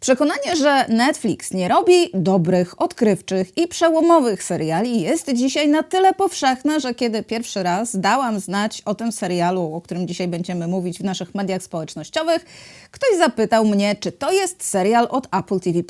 Przekonanie, że Netflix nie robi dobrych, odkrywczych i przełomowych seriali jest dzisiaj na tyle powszechne, że kiedy pierwszy raz dałam znać o tym serialu, o którym dzisiaj będziemy mówić w naszych mediach społecznościowych, ktoś zapytał mnie, czy to jest serial od Apple TV+.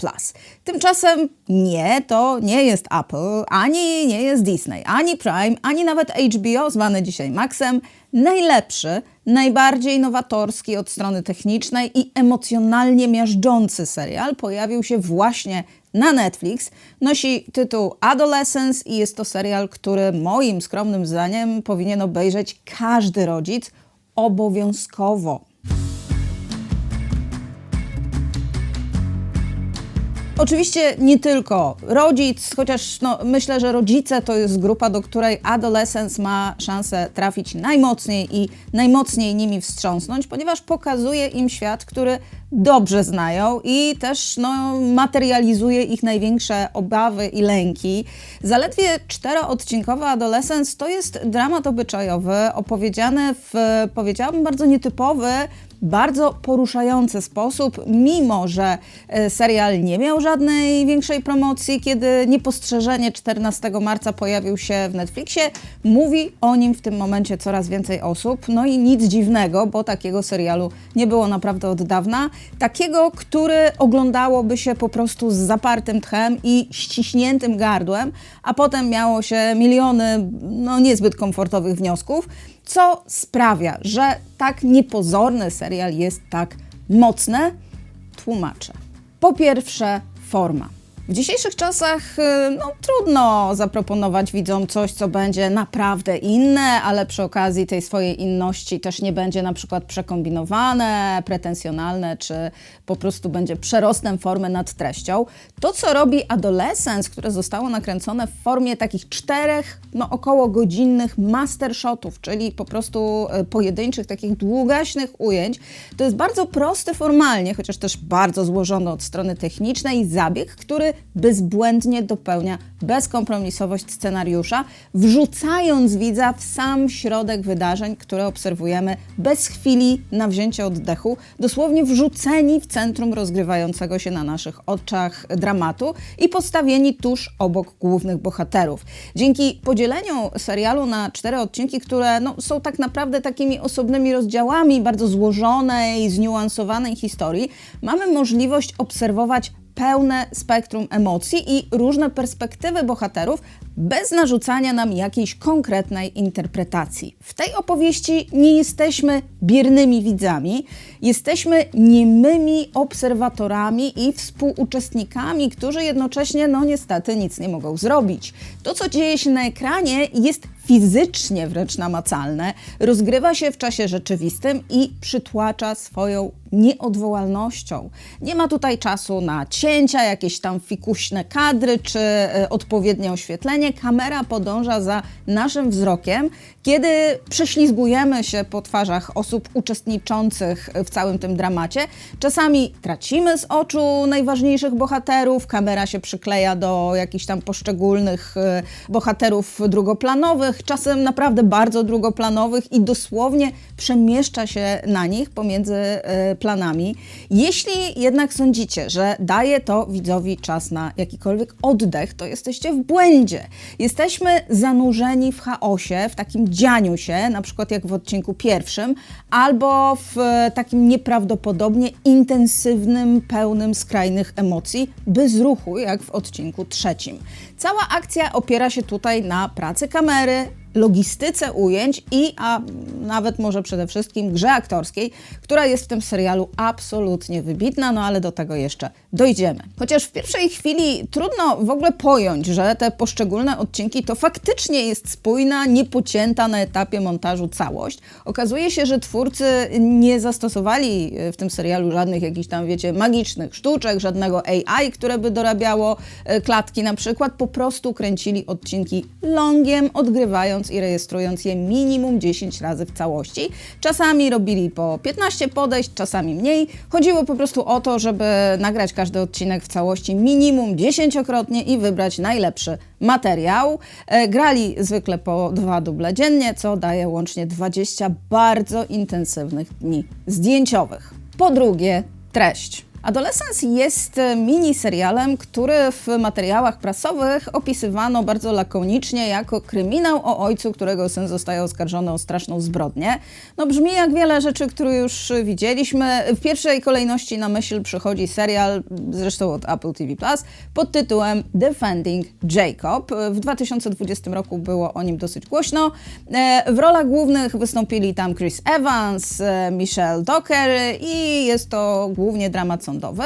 Tymczasem nie, to nie jest Apple, ani nie jest Disney, ani Prime, ani nawet HBO, zwany dzisiaj Maxem. Najlepszy, najbardziej nowatorski od strony technicznej i emocjonalnie miażdżący serial pojawił się właśnie na Netflix. Nosi tytuł Adolescence i jest to serial, który moim skromnym zdaniem powinien obejrzeć każdy rodzic obowiązkowo. Oczywiście nie tylko rodzic, chociaż no, myślę, że rodzice to jest grupa, do której adolescence ma szansę trafić najmocniej i najmocniej nimi wstrząsnąć, ponieważ pokazuje im świat, który dobrze znają i też no, materializuje ich największe obawy i lęki. Zaledwie czteroodcinkowy Adolescence to jest dramat obyczajowy opowiedziany w, powiedziałabym, bardzo nietypowy, bardzo poruszający sposób, mimo że e, serial nie miał żadnej większej promocji, kiedy niepostrzeżenie 14 marca pojawił się w Netflixie, mówi o nim w tym momencie coraz więcej osób. No i nic dziwnego, bo takiego serialu nie było naprawdę od dawna. Takiego, który oglądałoby się po prostu z zapartym tchem i ściśniętym gardłem, a potem miało się miliony no, niezbyt komfortowych wniosków co sprawia, że tak niepozorny serial jest tak mocny? Tłumaczę. Po pierwsze, forma. W dzisiejszych czasach y, no, trudno zaproponować widzom coś, co będzie naprawdę inne, ale przy okazji tej swojej inności też nie będzie na przykład przekombinowane, pretensjonalne, czy po prostu będzie przerostem formy nad treścią. To, co robi Adolescence, które zostało nakręcone w formie takich czterech, no około godzinnych mastershotów, czyli po prostu y, pojedynczych, takich długaśnych ujęć, to jest bardzo prosty formalnie, chociaż też bardzo złożony od strony technicznej zabieg, który bezbłędnie dopełnia bezkompromisowość scenariusza, wrzucając widza w sam środek wydarzeń, które obserwujemy bez chwili na wzięcie oddechu, dosłownie wrzuceni w centrum rozgrywającego się na naszych oczach dramatu i postawieni tuż obok głównych bohaterów. Dzięki podzieleniu serialu na cztery odcinki, które no, są tak naprawdę takimi osobnymi rozdziałami bardzo złożonej, zniuansowanej historii, mamy możliwość obserwować pełne spektrum emocji i różne perspektywy bohaterów, bez narzucania nam jakiejś konkretnej interpretacji. W tej opowieści nie jesteśmy biernymi widzami, jesteśmy niemymi obserwatorami i współuczestnikami, którzy jednocześnie, no niestety, nic nie mogą zrobić. To, co dzieje się na ekranie, jest fizycznie wręcz namacalne, rozgrywa się w czasie rzeczywistym i przytłacza swoją nieodwołalnością. Nie ma tutaj czasu na cięcia, jakieś tam fikuśne kadry czy y, odpowiednie oświetlenie. Kamera podąża za naszym wzrokiem, kiedy prześlizgujemy się po twarzach osób uczestniczących w całym tym dramacie. Czasami tracimy z oczu najważniejszych bohaterów, kamera się przykleja do jakichś tam poszczególnych y, bohaterów drugoplanowych, czasem naprawdę bardzo drugoplanowych i dosłownie przemieszcza się na nich pomiędzy y, planami. Jeśli jednak sądzicie, że daje to widzowi czas na jakikolwiek oddech, to jesteście w błędzie. Jesteśmy zanurzeni w chaosie, w takim dzianiu się, na przykład jak w odcinku pierwszym, albo w takim nieprawdopodobnie intensywnym, pełnym skrajnych emocji, bez ruchu, jak w odcinku trzecim. Cała akcja opiera się tutaj na pracy kamery, logistyce ujęć i a nawet może przede wszystkim grze aktorskiej, która jest w tym serialu absolutnie wybitna, no ale do tego jeszcze dojdziemy. Chociaż w pierwszej chwili trudno w ogóle pojąć, że te poszczególne odcinki to faktycznie jest spójna, niepocięta na etapie montażu całość. Okazuje się, że twórcy nie zastosowali w tym serialu żadnych jakichś tam, wiecie, magicznych sztuczek, żadnego AI, które by dorabiało e, klatki na przykład, po prostu kręcili odcinki longiem, odgrywając i rejestrując je minimum 10 razy w całości. Czasami robili po 15 podejść, czasami mniej. Chodziło po prostu o to, żeby nagrać każdy odcinek w całości minimum 10-krotnie i wybrać najlepszy materiał. E, grali zwykle po dwa duble dziennie, co daje łącznie 20 bardzo intensywnych dni zdjęciowych. Po drugie, treść. Adolescence jest e, miniserialem, który w materiałach prasowych opisywano bardzo lakonicznie jako kryminał o ojcu, którego syn zostaje oskarżony o straszną zbrodnię. No brzmi jak wiele rzeczy, które już widzieliśmy. W pierwszej kolejności na myśl przychodzi serial, zresztą od Apple TV+, pod tytułem Defending Jacob. W 2020 roku było o nim dosyć głośno. E, w rolach głównych wystąpili tam Chris Evans, e, Michelle Docker i jest to głównie dramat sądowy.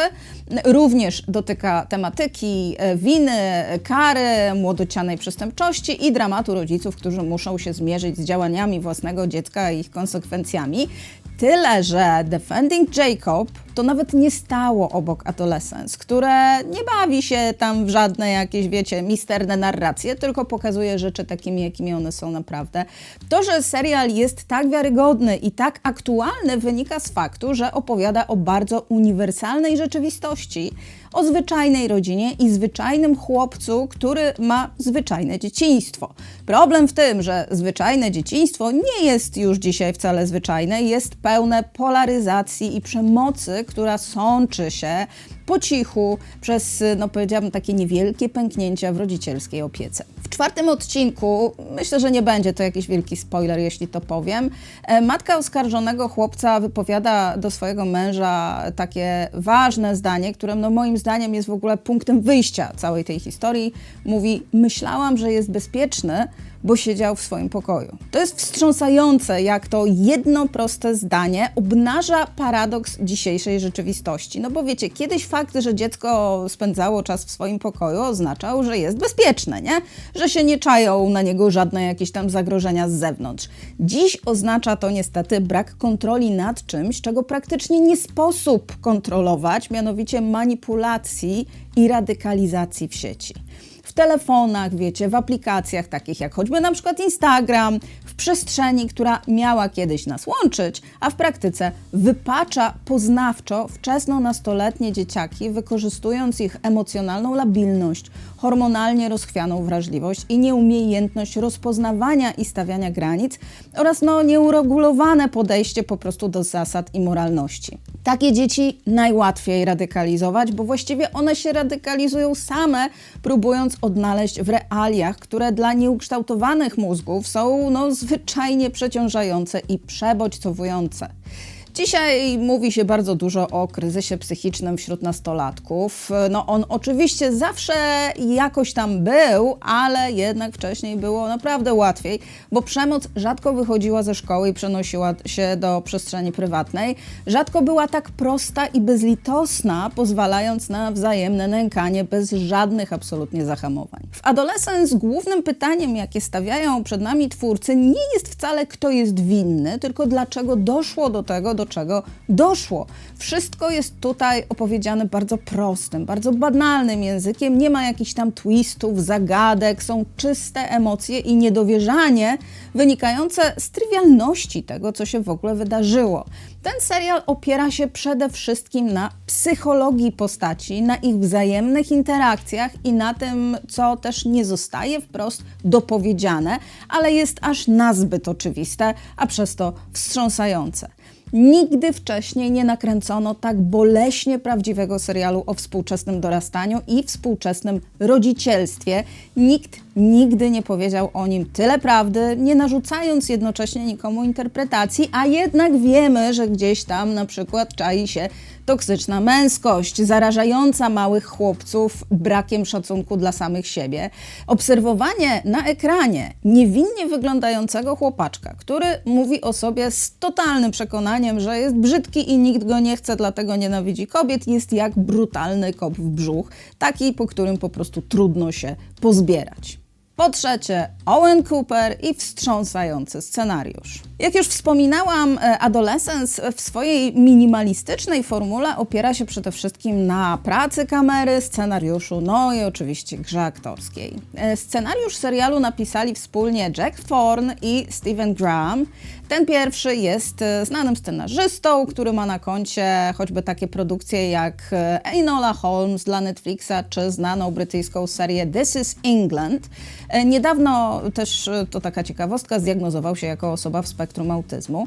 Również dotyka tematyki e, winy, kary, młodocianej przestępczości i dramatu rodziców, którzy muszą się zmierzyć z działaniami własnego dziecka i ich konsekwencjami. Tyle, że Defending Jacob to nawet nie stało obok Adolescence, które nie bawi się tam w żadne jakieś, wiecie, misterne narracje, tylko pokazuje rzeczy takimi, jakimi one są naprawdę. To, że serial jest tak wiarygodny i tak aktualny, wynika z faktu, że opowiada o bardzo uniwersalnej rzeczywistości, o zwyczajnej rodzinie i zwyczajnym chłopcu, który ma zwyczajne dzieciństwo. Problem w tym, że zwyczajne dzieciństwo nie jest już dzisiaj wcale zwyczajne, jest pełne polaryzacji i przemocy, która sączy się po cichu przez, no powiedziałabym, takie niewielkie pęknięcia w rodzicielskiej opiece. W czwartym odcinku, myślę, że nie będzie to jakiś wielki spoiler, jeśli to powiem, e, matka oskarżonego chłopca wypowiada do swojego męża takie ważne zdanie, które no moim zdaniem jest w ogóle punktem wyjścia całej tej historii. Mówi, myślałam, że jest bezpieczny, bo siedział w swoim pokoju. To jest wstrząsające, jak to jedno proste zdanie obnaża paradoks dzisiejszej rzeczywistości. No bo wiecie, kiedyś fakt, że dziecko spędzało czas w swoim pokoju oznaczał, że jest bezpieczne, nie? Że się nie czają na niego żadne jakieś tam zagrożenia z zewnątrz. Dziś oznacza to niestety brak kontroli nad czymś, czego praktycznie nie sposób kontrolować, mianowicie manipulacji i radykalizacji w sieci w telefonach, wiecie, w aplikacjach takich jak choćby na przykład Instagram, w przestrzeni, która miała kiedyś nas łączyć, a w praktyce wypacza poznawczo wczesno-nastoletnie dzieciaki, wykorzystując ich emocjonalną labilność, hormonalnie rozchwianą wrażliwość i nieumiejętność rozpoznawania i stawiania granic oraz no, nieuregulowane podejście po prostu do zasad i moralności. Takie dzieci najłatwiej radykalizować, bo właściwie one się radykalizują same, próbując odnaleźć w realiach, które dla nieukształtowanych mózgów są no, zwyczajnie przeciążające i przebodźcowujące. Dzisiaj mówi się bardzo dużo o kryzysie psychicznym wśród nastolatków. No on oczywiście zawsze jakoś tam był, ale jednak wcześniej było naprawdę łatwiej, bo przemoc rzadko wychodziła ze szkoły i przenosiła się do przestrzeni prywatnej. Rzadko była tak prosta i bezlitosna, pozwalając na wzajemne nękanie bez żadnych absolutnie zahamowań. W Adolescence głównym pytaniem, jakie stawiają przed nami twórcy, nie jest wcale kto jest winny, tylko dlaczego doszło do tego, do czego doszło. Wszystko jest tutaj opowiedziane bardzo prostym, bardzo banalnym językiem. Nie ma jakichś tam twistów, zagadek, są czyste emocje i niedowierzanie wynikające z trywialności tego, co się w ogóle wydarzyło. Ten serial opiera się przede wszystkim na psychologii postaci, na ich wzajemnych interakcjach i na tym, co też nie zostaje wprost dopowiedziane, ale jest aż nazbyt oczywiste, a przez to wstrząsające. Nigdy wcześniej nie nakręcono tak boleśnie prawdziwego serialu o współczesnym dorastaniu i współczesnym rodzicielstwie. Nikt nigdy nie powiedział o nim tyle prawdy, nie narzucając jednocześnie nikomu interpretacji, a jednak wiemy, że gdzieś tam na przykład czai się toksyczna męskość, zarażająca małych chłopców brakiem szacunku dla samych siebie. Obserwowanie na ekranie niewinnie wyglądającego chłopaczka, który mówi o sobie z totalnym przekonaniem, że jest brzydki i nikt go nie chce, dlatego nienawidzi kobiet, jest jak brutalny kop w brzuch, taki, po którym po prostu trudno się pozbierać. Po trzecie, Owen Cooper i wstrząsający scenariusz. Jak już wspominałam, e, Adolescence w swojej minimalistycznej formule opiera się przede wszystkim na pracy kamery, scenariuszu, no i oczywiście grze aktorskiej. E, scenariusz serialu napisali wspólnie Jack Thorne i Steven Graham. Ten pierwszy jest e, znanym scenarzystą, który ma na koncie choćby takie produkcje jak e, Enola Holmes dla Netflixa, czy znaną brytyjską serię This is England. E, Niedawno też, to taka ciekawostka, zdiagnozował się jako osoba w spektrum autyzmu.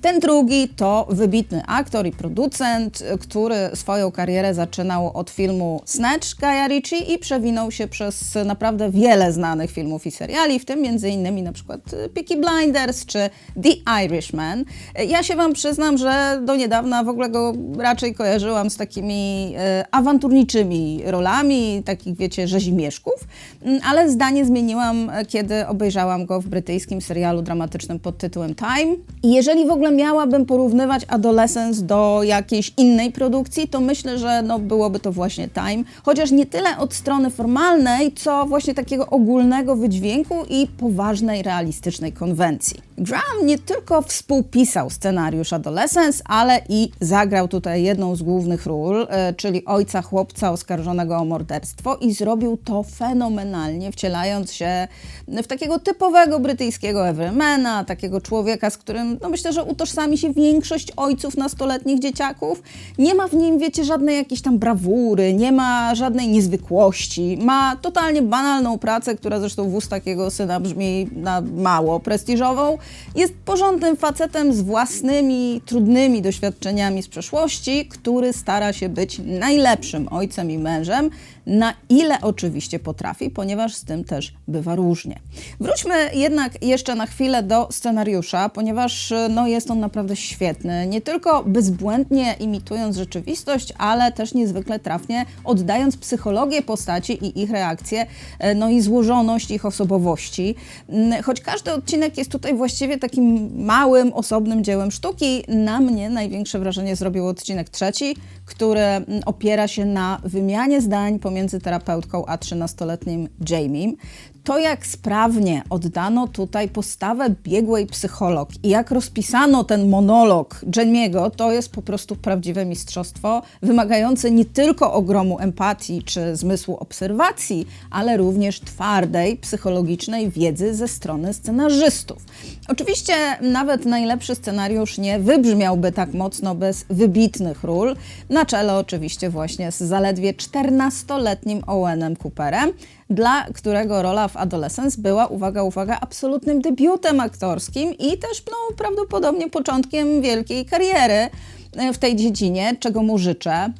Ten drugi to wybitny aktor i producent, który swoją karierę zaczynał od filmu Snatch Guya Ritchie i przewinął się przez naprawdę wiele znanych filmów i seriali, w tym innymi na przykład Peaky Blinders czy The Irishman. Ja się Wam przyznam, że do niedawna w ogóle go raczej kojarzyłam z takimi e, awanturniczymi rolami, takich wiecie, rzezimieszków, Mm, ale zdanie zmieniłam, e, kiedy obejrzałam go w brytyjskim serialu dramatycznym pod tytułem Time. I jeżeli w ogóle miałabym porównywać Adolescence do jakiejś innej produkcji, to myślę, że no, byłoby to właśnie Time, chociaż nie tyle od strony formalnej, co właśnie takiego ogólnego wydźwięku i poważnej, realistycznej konwencji. Graham nie tylko współpisał scenariusz Adolescence, ale i zagrał tutaj jedną z głównych ról, e, czyli ojca chłopca oskarżonego o morderstwo i zrobił to fenomenalnie, wcielając się w takiego typowego brytyjskiego everymana, takiego człowieka, z którym no myślę, że utożsami się większość ojców nastoletnich dzieciaków. Nie ma w nim, wiecie, żadnej jakiejś tam brawury, nie ma żadnej niezwykłości. Ma totalnie banalną pracę, która zresztą w ustach jego syna brzmi na mało prestiżową. Jest porządnym facetem z własnymi, trudnymi doświadczeniami z przeszłości, który stara się być najlepszym ojcem i mężem, na ile oczywiście potrafi, ponieważ z tym też bywa różnie. Wróćmy jednak jeszcze na chwilę do scenariusza, ponieważ no, jest on naprawdę świetny. Nie tylko bezbłędnie imitując rzeczywistość, ale też niezwykle trafnie oddając psychologię postaci i ich reakcje, e, no i złożoność ich osobowości. Mm, Choć każdy odcinek jest tutaj właściwie takim małym, osobnym dziełem sztuki, na mnie największe wrażenie zrobił odcinek trzeci, który mm, opiera się na wymianie zdań pomiędzy terapeutką a 13-letnim Jamie. To, jak sprawnie oddano tutaj postawę biegłej psycholog i jak rozpisano ten monolog Jamie'ego, to jest po prostu prawdziwe mistrzostwo, wymagające nie tylko ogromu empatii czy zmysłu obserwacji, ale również twardej, psychologicznej wiedzy ze strony scenarzystów. Oczywiście nawet najlepszy scenariusz nie wybrzmiałby tak mocno bez wybitnych ról, na czele oczywiście właśnie z zaledwie 14-letnim Owenem Cooperem, dla którego rola w Adolescence była, uwaga, uwaga, absolutnym debiutem aktorskim i też no, prawdopodobnie początkiem wielkiej kariery e, w tej dziedzinie, czego mu życzę.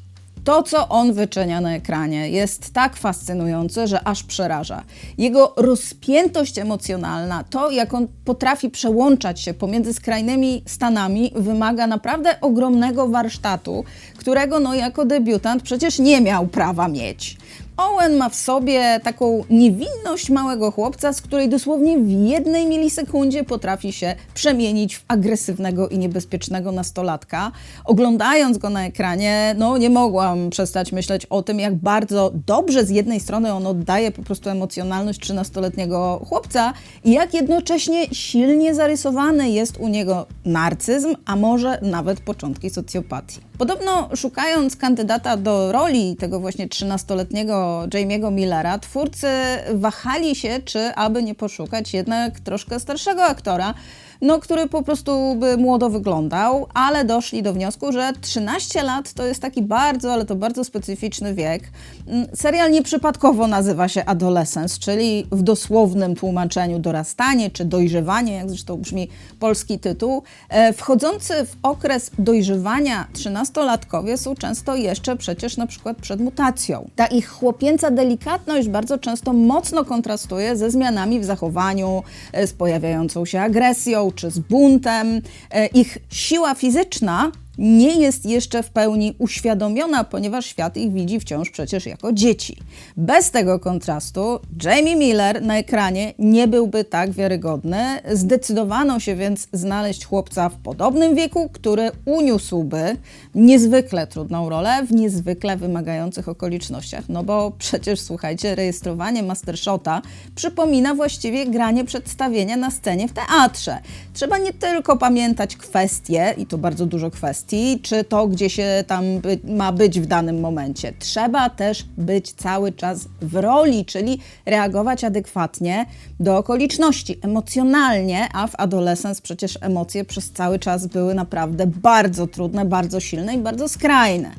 To, co on wyczynia na ekranie, jest tak fascynujące, że aż przeraża. Jego rozpiętość emocjonalna, to jak on potrafi przełączać się pomiędzy skrajnymi stanami, wymaga naprawdę ogromnego warsztatu, którego no, jako debiutant przecież nie miał prawa mieć. Owen ma w sobie taką niewinność małego chłopca, z której dosłownie w jednej milisekundzie potrafi się przemienić w agresywnego i niebezpiecznego nastolatka. Oglądając go na ekranie, no nie mogłam przestać myśleć o tym, jak bardzo dobrze z jednej strony on oddaje po prostu emocjonalność 13-letniego chłopca i jak jednocześnie silnie zarysowany jest u niego narcyzm, a może nawet początki socjopatii. Podobno szukając kandydata do roli tego właśnie 13-letniego Jamie'ego Millera, twórcy wahali się, czy aby nie poszukać jednak troszkę starszego aktora, no, który po prostu by młodo wyglądał, ale doszli do wniosku, że 13 lat to jest taki bardzo, ale to bardzo specyficzny wiek. Mm, Serial nieprzypadkowo nazywa się Adolescence, czyli w dosłownym tłumaczeniu dorastanie czy dojrzewanie, jak zresztą brzmi polski tytuł. E, Wchodzący w okres dojrzewania 13-latkowie są często jeszcze przecież na przykład przed mutacją. Ta ich chłopięca delikatność bardzo często mocno kontrastuje ze zmianami w zachowaniu, e, z pojawiającą się agresją czy z buntem. E, Ich siła fizyczna nie jest jeszcze w pełni uświadomiona, ponieważ świat ich widzi wciąż przecież jako dzieci. Bez tego kontrastu Jamie Miller na ekranie nie byłby tak wiarygodny. Zdecydowano się więc znaleźć chłopca w podobnym wieku, który uniósłby niezwykle trudną rolę w niezwykle wymagających okolicznościach. No bo przecież słuchajcie, rejestrowanie Mastershota przypomina właściwie granie przedstawienia na scenie w teatrze. Trzeba nie tylko pamiętać kwestie, i to bardzo dużo kwestii, kwestii, czy to, gdzie się tam by, ma być w danym momencie. Trzeba też być cały czas w roli, czyli reagować adekwatnie do okoliczności, emocjonalnie, a w adolescence przecież emocje przez cały czas były naprawdę bardzo trudne, bardzo silne i bardzo skrajne.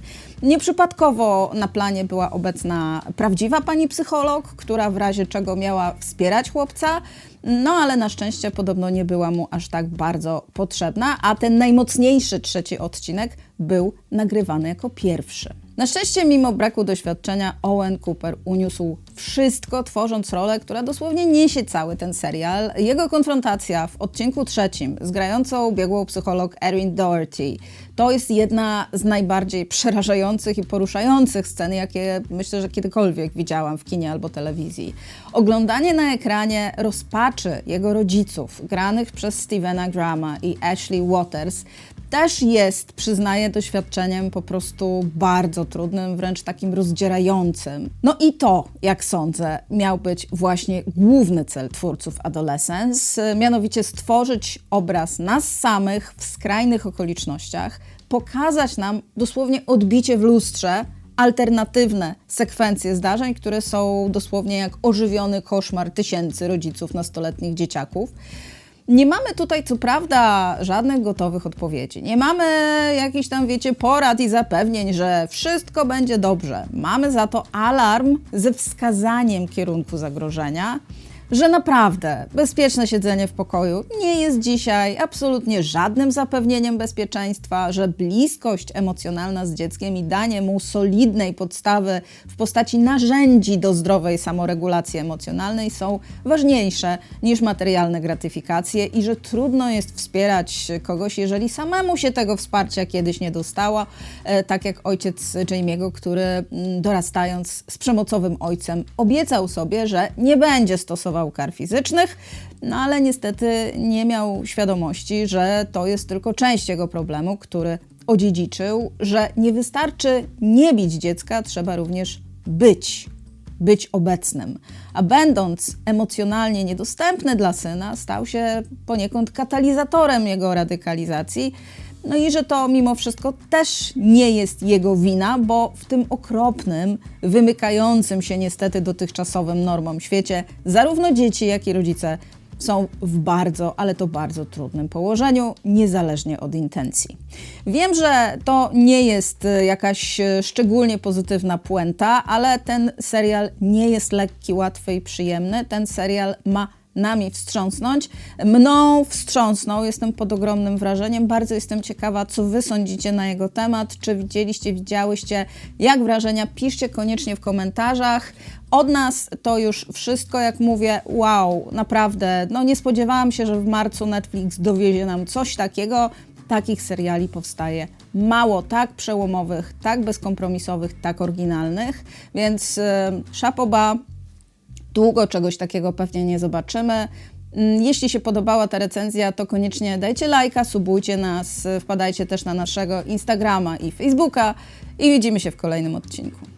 Nieprzypadkowo na planie była obecna prawdziwa pani psycholog, która w razie czego miała wspierać chłopca, no ale na szczęście podobno nie była mu aż tak bardzo potrzebna, a ten najmocniejszy trzeci odcinek był nagrywany jako pierwszy. Na szczęście, mimo braku doświadczenia, Owen Cooper uniósł wszystko, tworząc rolę, która dosłownie niesie cały ten serial. Jego konfrontacja w odcinku trzecim z grającą biegłą psycholog Erin Doherty to jest jedna z najbardziej przerażających i poruszających scen, jakie myślę, że kiedykolwiek widziałam w kinie albo telewizji. Oglądanie na ekranie rozpaczy jego rodziców, granych przez Stevena Grama i Ashley Waters, też jest, przyznaję, doświadczeniem po prostu bardzo trudnym, wręcz takim rozdzierającym. No i to, jak sądzę, miał być właśnie główny cel twórców Adolescence, mianowicie stworzyć obraz nas samych w skrajnych okolicznościach, pokazać nam dosłownie odbicie w lustrze, alternatywne sekwencje zdarzeń, które są dosłownie jak ożywiony koszmar tysięcy rodziców nastoletnich dzieciaków. Nie mamy tutaj, co prawda, żadnych gotowych odpowiedzi. Nie mamy jakichś tam, wiecie, porad i zapewnień, że wszystko będzie dobrze. Mamy za to alarm ze wskazaniem kierunku zagrożenia że naprawdę bezpieczne siedzenie w pokoju nie jest dzisiaj absolutnie żadnym zapewnieniem bezpieczeństwa, że bliskość emocjonalna z dzieckiem i danie mu solidnej podstawy w postaci narzędzi do zdrowej samoregulacji emocjonalnej są ważniejsze niż materialne gratyfikacje i że trudno jest wspierać kogoś, jeżeli samemu się tego wsparcia kiedyś nie dostała, e, tak jak ojciec Jamie'ego, który mm, dorastając z przemocowym ojcem obiecał sobie, że nie będzie stosował stosował kar fizycznych, no ale niestety nie miał świadomości, że to jest tylko część jego problemu, który odziedziczył, że nie wystarczy nie bić dziecka, trzeba również być być obecnym. A będąc emocjonalnie niedostępny dla syna, stał się poniekąd katalizatorem jego radykalizacji no i że to mimo wszystko też nie jest jego wina, bo w tym okropnym, wymykającym się niestety dotychczasowym normom świecie, zarówno dzieci, jak i rodzice są w bardzo, ale to bardzo trudnym położeniu, niezależnie od intencji. Wiem, że to nie jest jakaś szczególnie pozytywna puenta, ale ten serial nie jest lekki, łatwy i przyjemny. Ten serial ma nami wstrząsnąć. Mną wstrząsnął, jestem pod ogromnym wrażeniem. Bardzo jestem ciekawa, co Wy sądzicie na jego temat. Czy widzieliście, widziałyście, jak wrażenia? Piszcie koniecznie w komentarzach. Od nas to już wszystko, jak mówię, wow, naprawdę, no nie spodziewałam się, że w marcu Netflix dowiezie nam coś takiego. Takich seriali powstaje mało, tak przełomowych, tak bezkompromisowych, tak oryginalnych, więc yy, szapoba, długo czegoś takiego pewnie nie zobaczymy. Mm, jeśli się podobała ta recenzja, to koniecznie dajcie lajka, subujcie nas, wpadajcie też na naszego Instagrama i Facebooka i widzimy się w kolejnym odcinku.